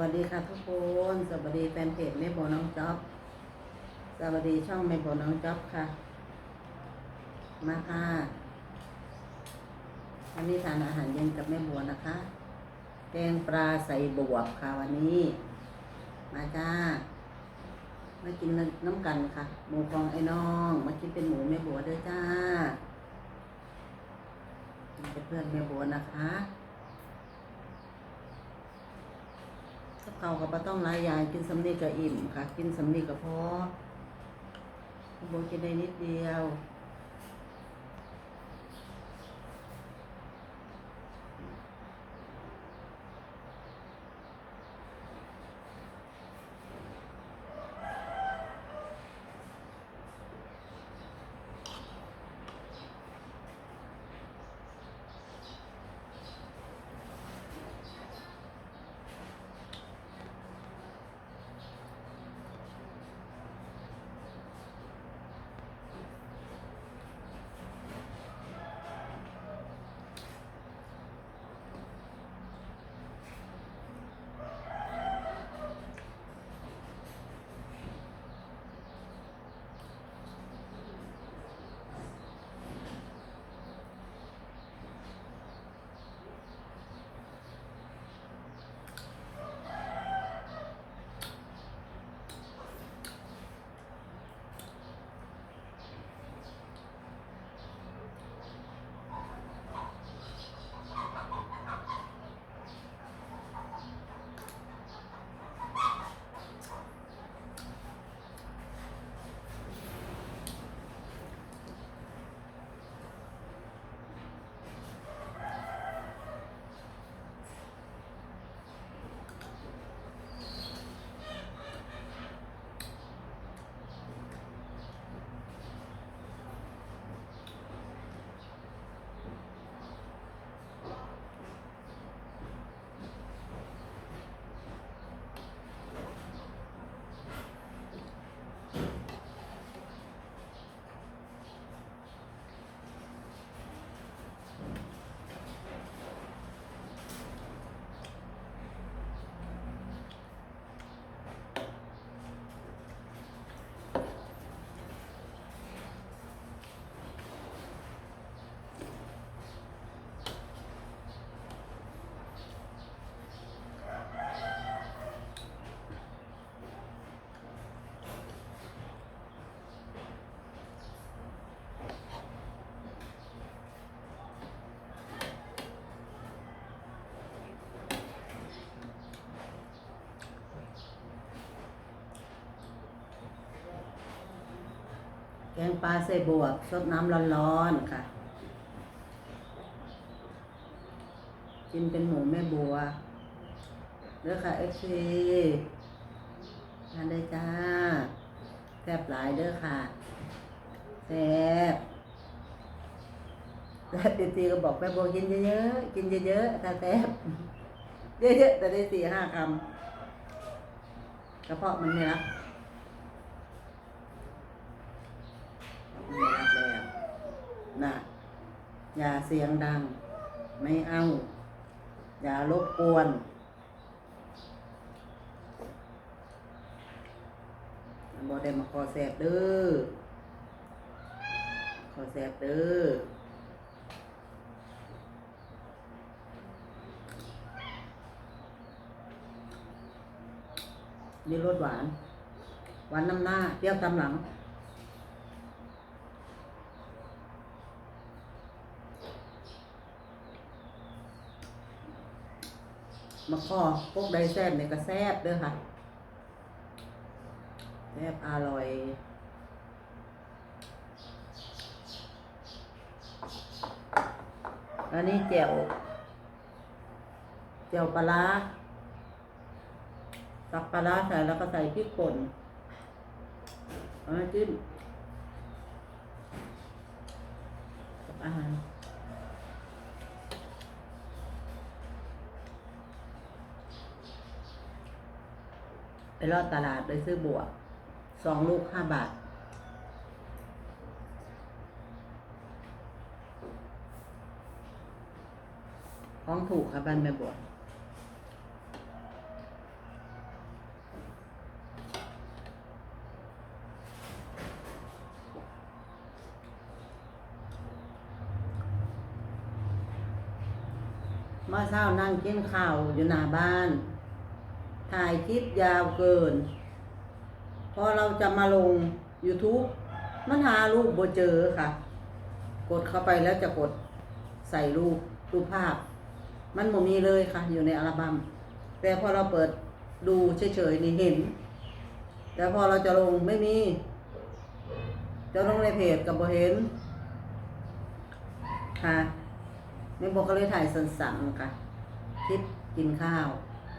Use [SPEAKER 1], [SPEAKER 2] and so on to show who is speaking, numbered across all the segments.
[SPEAKER 1] วัสดีค่ะทุกคน สวัสดีแฟนเพจแม่โบน้องจ๊อบ สวัสดีช่องแม่โบน้องจ๊อบค่ะ มาค่ะวันนี้ทานอาหารเย็นกับแม่บัวนะคะ แกงปลาใส่บวบค่ะวันนี้ มาจ้า มากินน้ำกันค่ะ หมูกองไอ้น้อง มากินเป็นหมูแม่บัวเด้อจ้าเป็นเพื่อนแม่บัวนะคะ กับเขาก็บ่ต้องหลายอย่างกินสำนีก็อิ่มค่ะ กินสำนีก็พอโบกินได้นิดเดียว งปลาใส่บวบสดน้ำร้อนๆค่ะ กินเป็นหมูแม่บัวเด้อค่ะเอฟซีทานได้จ้าแซ่บหลายเด้อค่ะแซ่บแซ่บตีก็บอกแม่บัวกินเยอะๆกินเยอะๆถ้าแซ่บเยอะๆแต่ได้สี่ห้าคำกระเพาะมันไม่รับ ไม่รับแล้วนะ อย่าเสียงดัง ไม่เอา อย่ารบกวน บอได้มาขอแสบเด้อ ขอแสบเด้อนี่รสหวาน หวานน้ำหน้าเปรี้ยวตามหลัง มาข้อพวกใดแซ่บเนี่ยก็แซ่บเด้อค่ะ แซ่บอร่อยอันนี้แจ่วแจ่วปลาร้าสับปลาร้าใส่แล้วก็ใส่พริกป่นเอามาจิ้มกับอาหาร ไปรอดตลาดไปซื้อบวกสองลูกห้าบาท ของถูกค่ะบ้านแม่บวกเมื่อเช้านั่งกินข้าวอยู่หน้าบ้าน ถ่ายคลิปยาวเกิน พอเราจะมาลง YouTube มันหารูปบ่เจอค่ะ กดเข้าไปแล้วจะกดใส่รูปรูปภาพ มันบ่มีเลยค่ะ อยู่ในอัลบั้มแต่พอเราเปิดดูเฉยๆนี่เห็น แต่พอเราจะลงไม่มี จะลงในเพจกับบ่เห็น ค่ะแม่บัวก็เลยถ่ายสั้นๆค่ะคลิปกินข้าว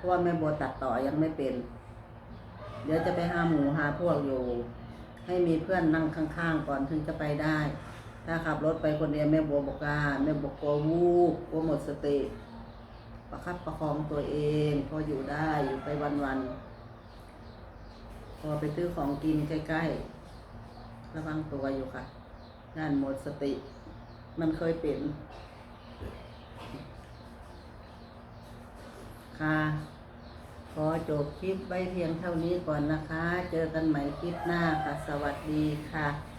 [SPEAKER 1] ราะว่าแม่บัวตัดต่อยังไม่เป็น เดี๋ยวจะไปหาหมูหาพวกอยู่ ให้มีเพื่อนนั่งข้างๆก่อนถึงจะไปได้ ถ้าขับรถไปคนเดียวแม่บัวบอกว่าแม่บัวกลัววูบกลัวหมดสติ ประคับประคองตัวเอง พออยู่ได้อยู่ไปวันๆพอไปซื้อของกินใกล้ๆระวังตัวอยู่ค่ะงานหมดสติ มันเคยเป็นค่ะ ขอจบคลิปไว้เพียงเท่านี้ก่อนนะคะ เจอกันใหม่คลิปหน้าค่ะ สวัสดีค่ะ